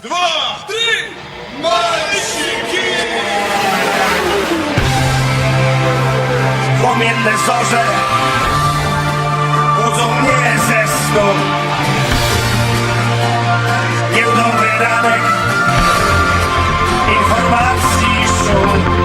dwa, trzy! Malsiki! Płomienne zorze budzą mnie ze snu Giełdowy ranek informacji szum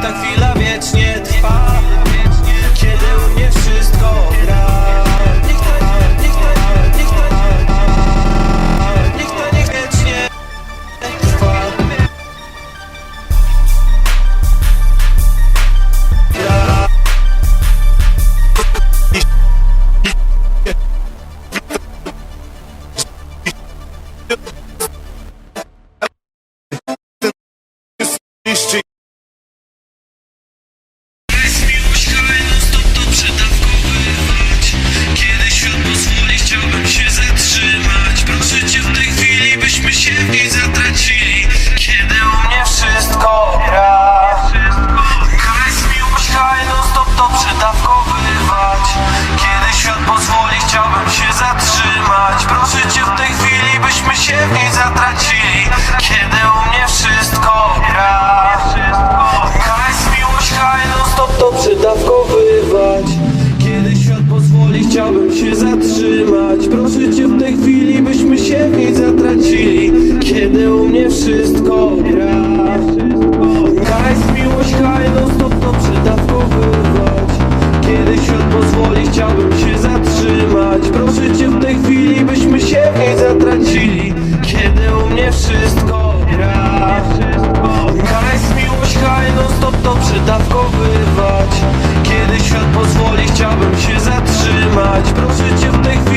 esta chwila chciałbym się zatrzymać. Proszę cię w tej chwili, byśmy się w niej zatracili. Kiedy u mnie wszystko gra. Hajs, miłość, haj, no stop to przedawkowywać Kiedy świat pozwoli, chciałbym się zatrzymać. Proszę cię w tej chwili, byśmy się w niej zatracili. Kiedy u mnie wszystko gra. Hajs, miłość, haj, no stop to przedawkowywać Kiedy świat pozwoli, chciałbym się zatrzymać. Proszę cię w tej chwili,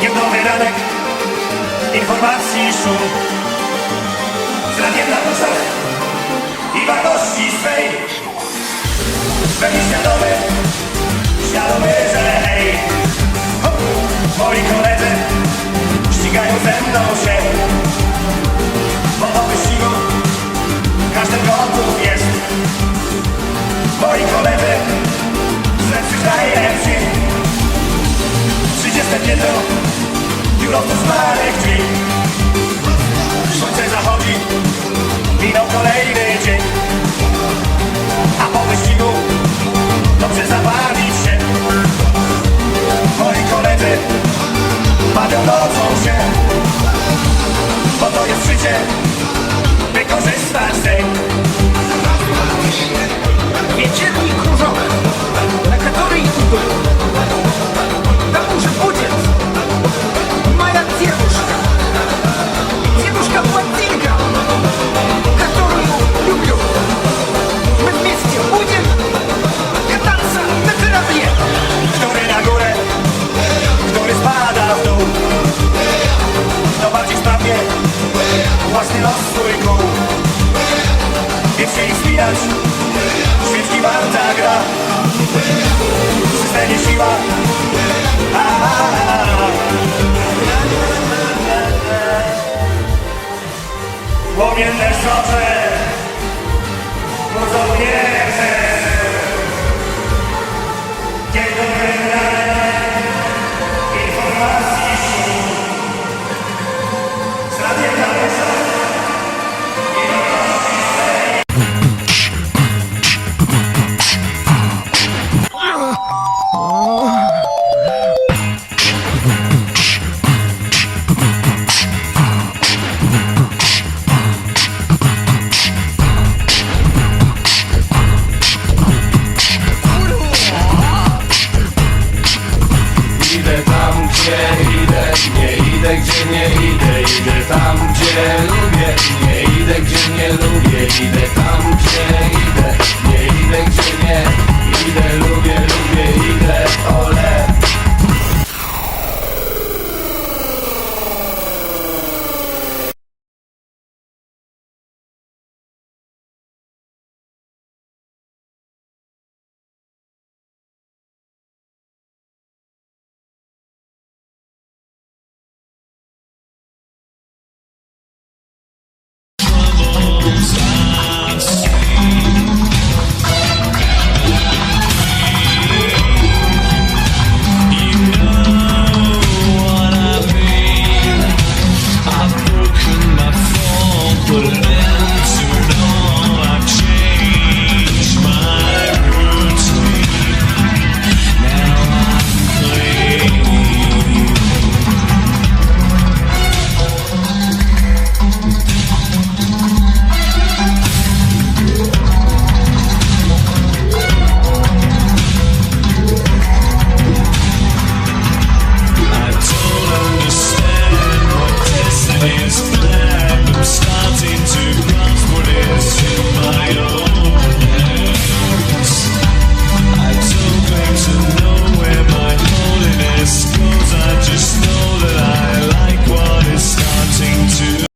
Niedowy ranek. Informacji szum. Z radiem na duszach I wartości swej. Pełni świadomy. Świadomy, że hej. Moi koledzy Ścigają ze mną się. Bo do wyścigu Każdy gotów jest. Moi koledzy Z you know You lost a smile